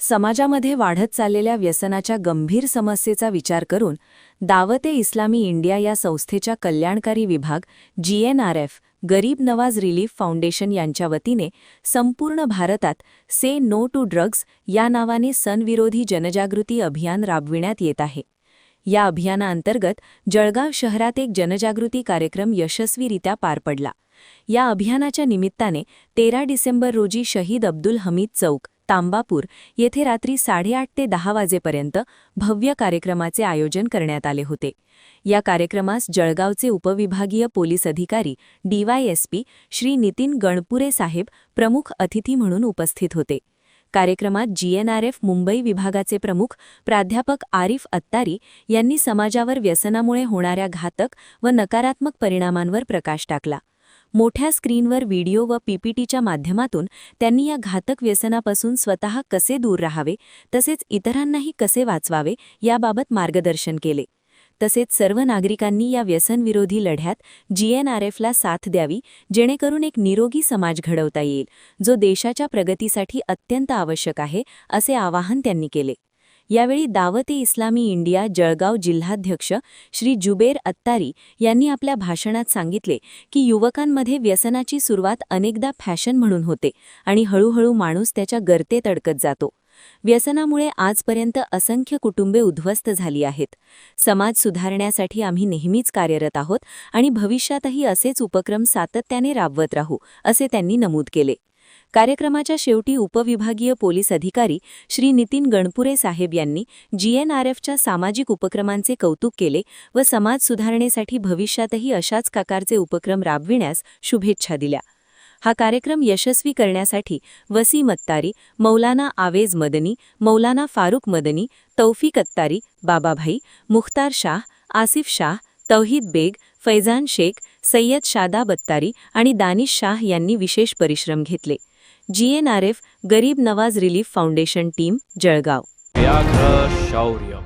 समाजामध्ये वाढत चाललेल्या व्यसनाच्या गंभीर समस्येचा विचार करून दावते इस्लामी इंडिया या संस्थेच्या कल्याणकारी विभाग जीएनआरएफ गरीब नवाज रिलीफ फाउंडेशन यांच्या वतीने संपूर्ण भारतात से नो टू ड्रग्ज या नावाने सनविरोधी जनजागृती अभियान राबविण्यात येत आहे. या अभियानाअंतर्गत जळगाव शहरात एक जनजागृती कार्यक्रम यशस्वीरित्या पार पडला. या अभियानाच्या निमित्ताने तेरा डिसेंबर रोजी शहीद अब्दुल हमीद चौक तांबापूर येथे रात्री साडेआठ ते दहा वाजेपर्यंत भव्य कार्यक्रमाचे आयोजन करण्यात आले होते. या कार्यक्रमास जळगावचे उपविभागीय पोलीस अधिकारी डीवायएसपी श्री नितीन गणपुरे साहेब प्रमुख अतिथी म्हणून उपस्थित होते. कार्यक्रमात जीएनआरएफ मुंबई विभागाचे प्रमुख प्राध्यापक आरिफ अत्तारी यांनी समाजावर व्यसनामुळे होणाऱ्या घातक व नकारात्मक परिणामांवर प्रकाश टाकला. मोठ्या स्क्रीनवर व्हिडिओ व पीपीटीच्या माध्यमातून त्यांनी या घातक व्यसनापासून स्वतः कसे दूर राहावे तसेच इतरांनाही कसे वाचवावे याबाबत मार्गदर्शन केले. तसेच सर्व नागरिकांनी या व्यसनविरोधी लढ्यात जीएनआरएफला साथ द्यावी जेणेकरून एक निरोगी समाज घडवता येईल जो देशाच्या प्रगतीसाठी अत्यंत आवश्यक आहे असे आवाहन त्यांनी केले. यावेळी दावते इस्लामी इंडिया जळगाव जिल्हाध्यक्ष श्री जुबेर अत्तारी यांनी आपल्या भाषणात सांगितले की युवकांमध्ये व्यसनाची सुरुवात अनेकदा फॅशन म्हणून होते आणि हळूहळू माणूस त्याच्या गर्तेत अडकत जातो. व्यसनामुळे आजपर्यंत असंख्य कुटुंबे उद्ध्वस्त झाली आहेत. समाज सुधारण्यासाठी आम्ही नेहमीच कार्यरत आहोत आणि भविष्यातही असेच उपक्रम सातत्याने राबवत राहू असे त्यांनी नमूद केले. कार्यक्रमाच्या शेवटी उपविभागीय पोलीस अधिकारी श्री नितीन गणपुरे साहेब यांनी जीएनआरएफच्या सामाजिक उपक्रमांचे कौतुक केले व समाज सुधारणेसाठी भविष्यातही अशाच प्रकारचे उपक्रम राबविण्यास शुभेच्छा दिल्या. हा कार्यक्रम यशस्वी करण्यासाठी वसीम अत्तारी मौलाना आवेज मदनी मौलाना फारुक मदनी तौफिक अत्तारी बाबाभाई मुख्तार शाह आसिफ शाह तौहीद बेग फैजान शेख सय्यद शादाब अत्तारी आणि दानिश शाह यांनी विशेष परिश्रम घेतले. GNRF Garib Nawaz relief foundation team Jalgaon. व्याघ्र शौर्य.